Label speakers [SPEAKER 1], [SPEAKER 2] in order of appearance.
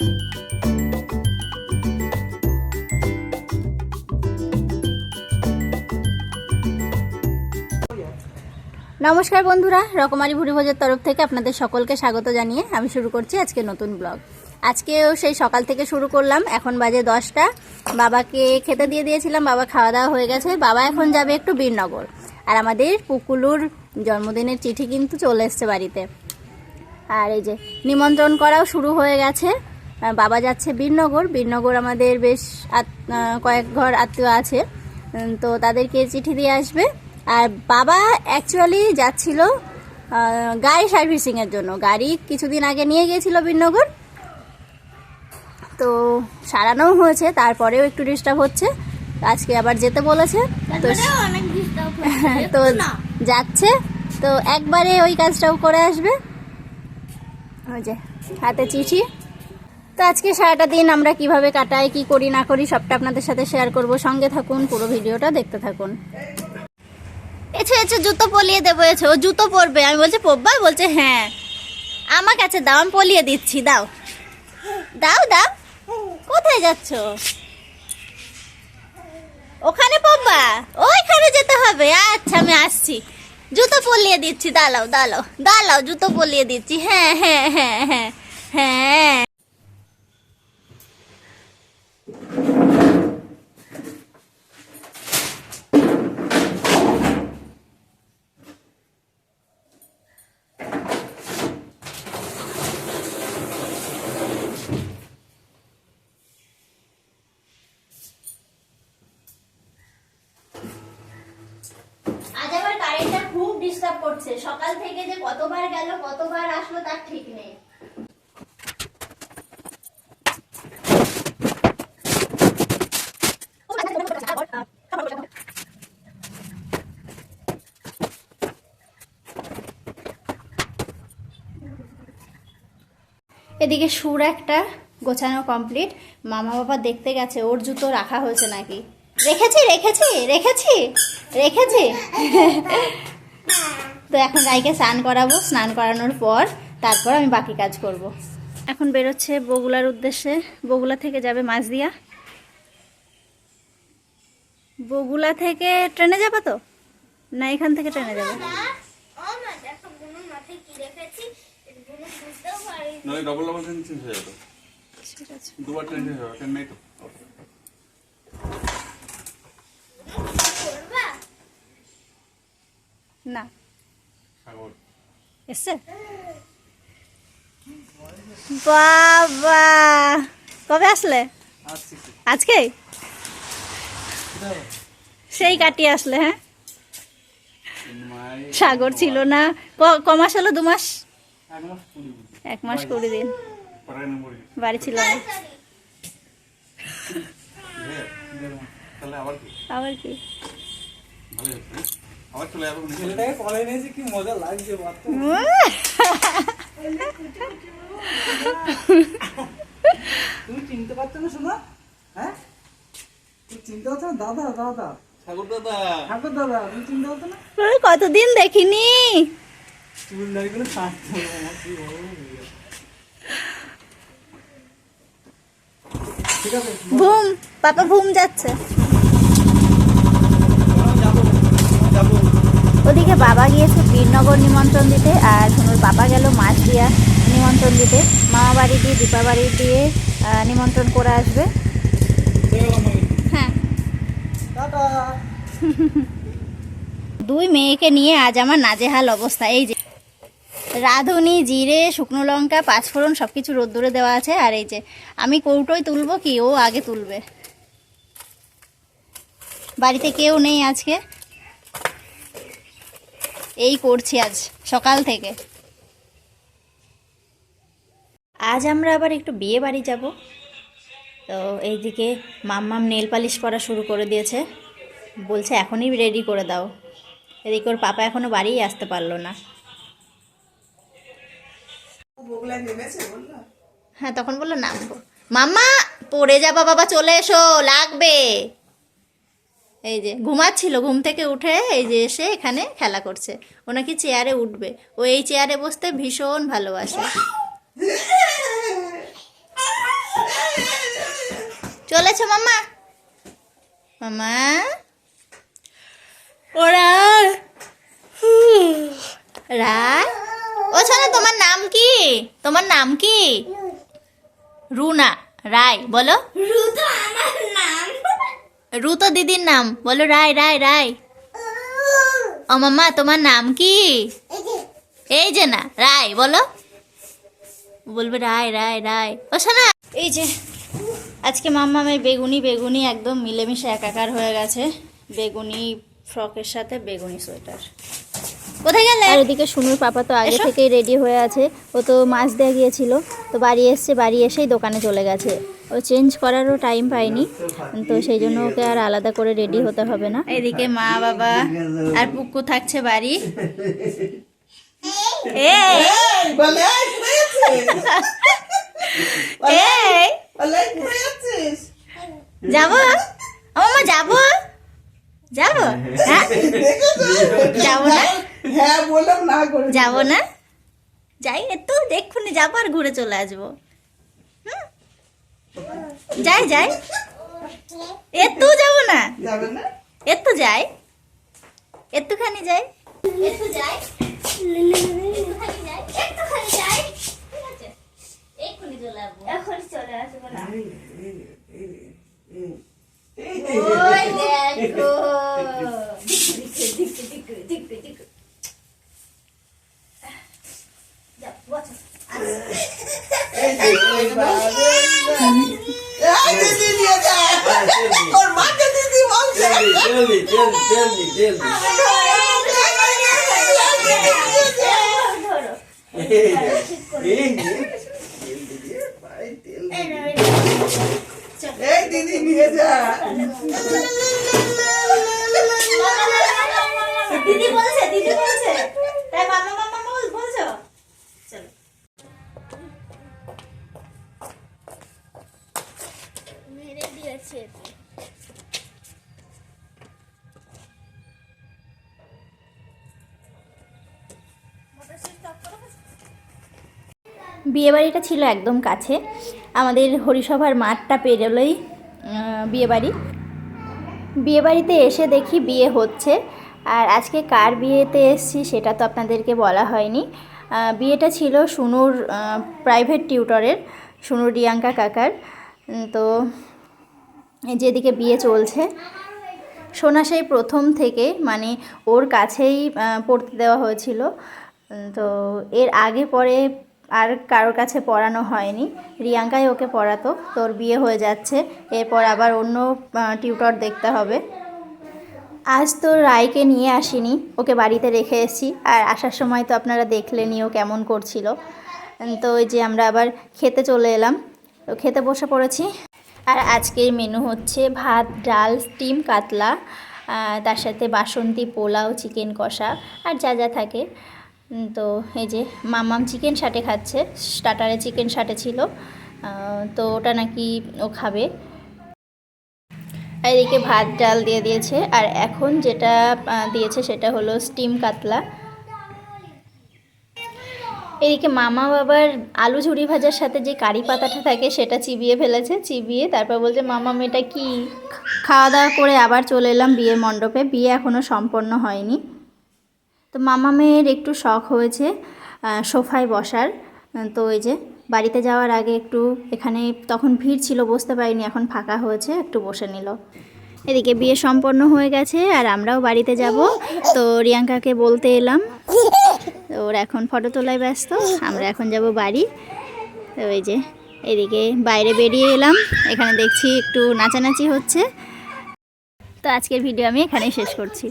[SPEAKER 1] নমস্কার বন্ধুরা, রকমারি ভুরি ভোজের তরফ থেকে আপনাদের সকলকে স্বাগত জানিয়ে আমি শুরু করছি আজকে নতুন ব্লগ। আজকেও সেই সকাল থেকে শুরু করলাম, এখন বাজে দশটা। বাবাকে খেতে দিয়ে দিয়েছিলাম, বাবা খাওয়া দাওয়া হয়ে গেছে। বাবা এখন যাবে একটু বীরনগর। আর আমাদের পুকুলুর জন্মদিনের চিঠি কিন্তু চলে এসছে বাড়িতে। আর এই যে, নিমন্ত্রণ করাও শুরু হয়ে গেছে। বাবা যাচ্ছে বীরনগর। বীরনগর আমাদের বেশ কয়েক ঘর আত্মীয় আছে। তো তাদেরকে চিঠি দিয়ে আসবে। আর বাবা অ্যাকচুয়ালি যাচ্ছিল গাড়ি সার্ভিসিংয়ের জন্য। গাড়ি কিছুদিন আগে নিয়ে গিয়েছিল বীরনগর। তো সারানোও হয়েছে তারপরেও একটু ডিস্টার্ব হচ্ছে। আজকে আবার যেতে বলেছে। তো তো যাচ্ছে। তো একবারে ওই কাজটাও করে আসবে। ওই যে হাতে চিঠি। তো আজকে সারাটা দিন আমরা কীভাবে কাটাই, কি করি, না করি, সবটা আপনাদের সাথে শেয়ার করব। সঙ্গে থাকুন, পুরো ভিডিওটা দেখতে থাকুন। এছে এছে, জুতো পলিয়ে দেবো, এছে, ও জুতো পরবে। আমি বলছি, পরবা? বলছে হ্যাঁ। আমার কাছে দাও, আমি পলিয়ে দিচ্ছি, দাও। দাও দাও। কোথায় যাচ্ছ? ওখানে পড়বা ওইখানে যেতে হবে। আচ্ছা আমি আসছি। জুতো পলিয়ে দিচ্ছি, দাঁড়াও দাঁড়াও দাঁড়াও, জুতো পলিয়ে দিচ্ছি। হ্যাঁ হ্যাঁ হ্যাঁ হ্যাঁ আজ আবার কারেন্টটা খুব করছে সকাল থেকে যে কতবার গেল কতবার আসলো তার ঠিক নেই। এদিকে সুর একটা গোছানো কমপ্লিট মামা বাবা দেখতে গেছে ওর জুতো রাখা হয়েছে নাকি? রেখেছি রেখেছি রেখেছি রেখেছি। তো এখন গাইকে স্নান করাবো স্নান করানোর পর তারপর আমি বাকি কাজ করব। এখন বেরোচ্ছে বগুলার উদ্দেশ্যে। বগুলা থেকে যাবে মাঝদিয়া। বগুলা থেকে ট্রেনে যাবে তো? না এখান থেকে ট্রেনে যাবে?
[SPEAKER 2] হয়ে
[SPEAKER 1] না। এসছে বাবা! কবে আসলে? আজকে? সেই কাটিয়ে আসলে হ্যাঁ? সাগর ছিল না। ক- মাস হলো? দু মাস?
[SPEAKER 2] এক মাস কুড়ি দিন।
[SPEAKER 1] বাড়ি ছিল
[SPEAKER 2] আবার কি?
[SPEAKER 1] আবার কি
[SPEAKER 2] ভালো চলে যাব।
[SPEAKER 3] ছেলেটাকে কলে নিয়েছি কি মজা লাগছে তুমি চিনতে পারছ না শোনা হ্যাঁ? তুমি চিনতে পারছ না? দাদা দাদা।
[SPEAKER 2] সাগর দাদা।
[SPEAKER 3] ঠাকুর দাদা তুমি চিনতে পারছ না?
[SPEAKER 1] কতদিন দেখিনি?
[SPEAKER 3] চুল কাটতে ঠিক আছে
[SPEAKER 1] ঘুম পাপা ঘুম যাচ্ছে
[SPEAKER 3] যাব যাব
[SPEAKER 1] ওদিকে বাবা গিয়েছে বীরনগর নিমন্ত্রণ দিতে আর ঝুনুর বাবা গেল মাছ দিয়া নিমন্ত্রণ দিতে। মামা বাড়ি দিয়ে দীপা বাড়ি দিয়ে নিমন্ত্রণ করে আসবে। হ্যাঁ দুই মেয়েকে নিয়ে আজ আমার নাজেহাল অবস্থা। এই যে রাঁধুনি জিরে শুকনো লঙ্কা পাঁচফোড়ন সব কিছু রোদ্দুরে দেওয়া আছে। আর এই যে আমি কৌটোয় তুলবো কি ও আগে তুলবে। বাড়িতে কেউ নেই আজকে। এই করছি আজ সকাল থেকে। আজ আমরা আবার একটু বিয়ে বাড়ি যাব। তো এইদিকে মাম্মাম নেল পালিশ করা শুরু করে দিয়েছে। বলছে এখনই রেডি করে দাও। এদিকে ওর পাপা এখনও বাড়িই আসতে পারল না। হ্যাঁ তখন বলল নামবো। মাম্মা পড়ে যাবা বাবা চলে এসো লাগবে। এই যে ঘুমাচ্ছিল, ঘুম থেকে উঠে এই যে এসে এখানে খেলা করছে। ও নাকি চেয়ারে উঠবে। ও এই চেয়ারে বসতে ভীষণ ভালোবাসে। চলেছে মামা মামা ওরা রায় ও শোনো, তোমার নাম কি? তোমার নাম কি? রুনা, রায়, বলো।
[SPEAKER 4] রুতো আমার নাম
[SPEAKER 1] রু তো দিদির নাম। বলো রায় রায় রায়। ও মামা তোমার নাম কি? এই যে না রায় বলো। বলবে রায় রায় রায়। ও শোনা এই যে আজকে মাম্মা মাম্মামের বেগুনি বেগুনি একদম মিলেমিশে একাকার হয়ে গেছে। বেগুনি ফ্রকের সাথে বেগুনি সোয়েটার। কোথায় গেলে? আর ওদিকে সুনুর পাপা তো আগে থেকেই রেডি হয়ে আছে। ও তো মাছ দেওয়া গিয়েছিল। তো বাড়ি এসছে বাড়ি এসেই দোকানে চলে গেছে। ও চেঞ্জ করারও টাইম পাইনি। তো সেই জন্য ওকে আর আলাদা করে রেডি হতে হবে না। এদিকে মা বাবা আর পুক্কু থাকছে বাড়ি? যাব? আমার যাব? যাব? হ্যাঁ? যাব না?
[SPEAKER 3] হ্যাঁ বললাম না
[SPEAKER 1] যাব না? যাই একটু দেখুনি যাব আর ঘুরে চলে আসব? যাই যাই। একটু যাব না।
[SPEAKER 3] যাবে
[SPEAKER 1] যাই। এতখানি যাই। একটু যাই।
[SPEAKER 4] এখন চলে আসব। না।
[SPEAKER 1] ওই দেখো
[SPEAKER 3] এই যে, এই বাবা, এই দিদি নিয়ে যা। ওর মাকে দিদি বলছে।
[SPEAKER 4] ধরো
[SPEAKER 3] এই দিদি নিয়ে যা
[SPEAKER 1] দিদি বলছে দিদি বলছে তাই মামা মামা বল বলছো চলো
[SPEAKER 4] মেরে দিয়েছে।
[SPEAKER 1] বিয়েবাড়িটা ছিল একদম কাছে। আমাদের হরিসভার মাঠটা পেরোলেই বিয়েবাড়ি। বিয়েবাড়িতে এসে দেখি বিয়ে হচ্ছে। আর আজকে কার বিয়েতে এসছি সেটা তো আপনাদেরকে বলা হয়নি। বিয়েটা ছিল সুনুর প্রাইভেট টিউটরের সুনুর রিয়াঙ্কা কাকার। তো যেদিকে বিয়ে চলছে, সোনা সেই প্রথম থেকে মানে ওর কাছেই পড়তে দেওয়া হয়েছিল। তো এর আগে পরে আর কারোর কাছে পড়ানো হয়নি। রিয়াঙ্কাই ওকে পড়াতো। তোর বিয়ে হয়ে যাচ্ছে। এরপর আবার অন্য টিউটর দেখতে হবে। আজ তো রায়কে নিয়ে আসিনি। ওকে বাড়িতে রেখে এসেছি। আর আসার সময় তো আপনারা দেখলেনই ও কেমন করছিল। তো ওই যে আমরা আবার খেতে চলে এলাম। তো খেতে বসে পড়েছি। আর আজকের মেনু হচ্ছে ভাত, ডাল, স্টিম, কাতলা তার সাথে বাসন্তী পোলাও, চিকেন কষা, আর যা যা থাকে। তো এই যে মামাম চিকেন সাটে খাচ্ছে স্টার্টারে চিকেন সাটে ছিল তো ওটা নাকি ও খাবে। এদিকে ভাত, ডাল দিয়ে দিয়েছে, আর এখন যেটা দিয়েছে সেটা হলো স্টিম কাতলা। এদিকে মামা বাবার আলু ঝুড়ি ভাজার সাথে যে কারি পাতাটা থাকে সেটা চিবিয়ে ফেলেছে, চিবিয়ে তারপর বলছে মামা মেয়েটা কি? খাওয়া দাওয়া করে আবার চলে এলাম বিয়ের মণ্ডপে, বিয়ে এখনও সম্পন্ন হয়নি। তো মামা মেয়ের একটু শখ হয়েছে সোফায় বসার। তো ওই যে বাড়িতে যাওয়ার আগে একটু এখানে তখন ভিড় ছিল, বসতে পারিনি, এখন ফাঁকা হয়েছে, একটু বসে নিল। এদিকে বিয়ে সম্পন্ন হয়ে গেছে আর আমরাও বাড়িতে যাব। তো রিয়াঙ্কাকে বলতে এলাম, ওর এখন ফটো তোলায় ব্যস্ত, আমরা এখন যাব বাড়ি। ওই যে এদিকে বাইরে বেরিয়ে এলাম, এখানে দেখছি একটু নাচানাচি হচ্ছে। তো আজকের ভিডিও আমি এখানেই শেষ করছি।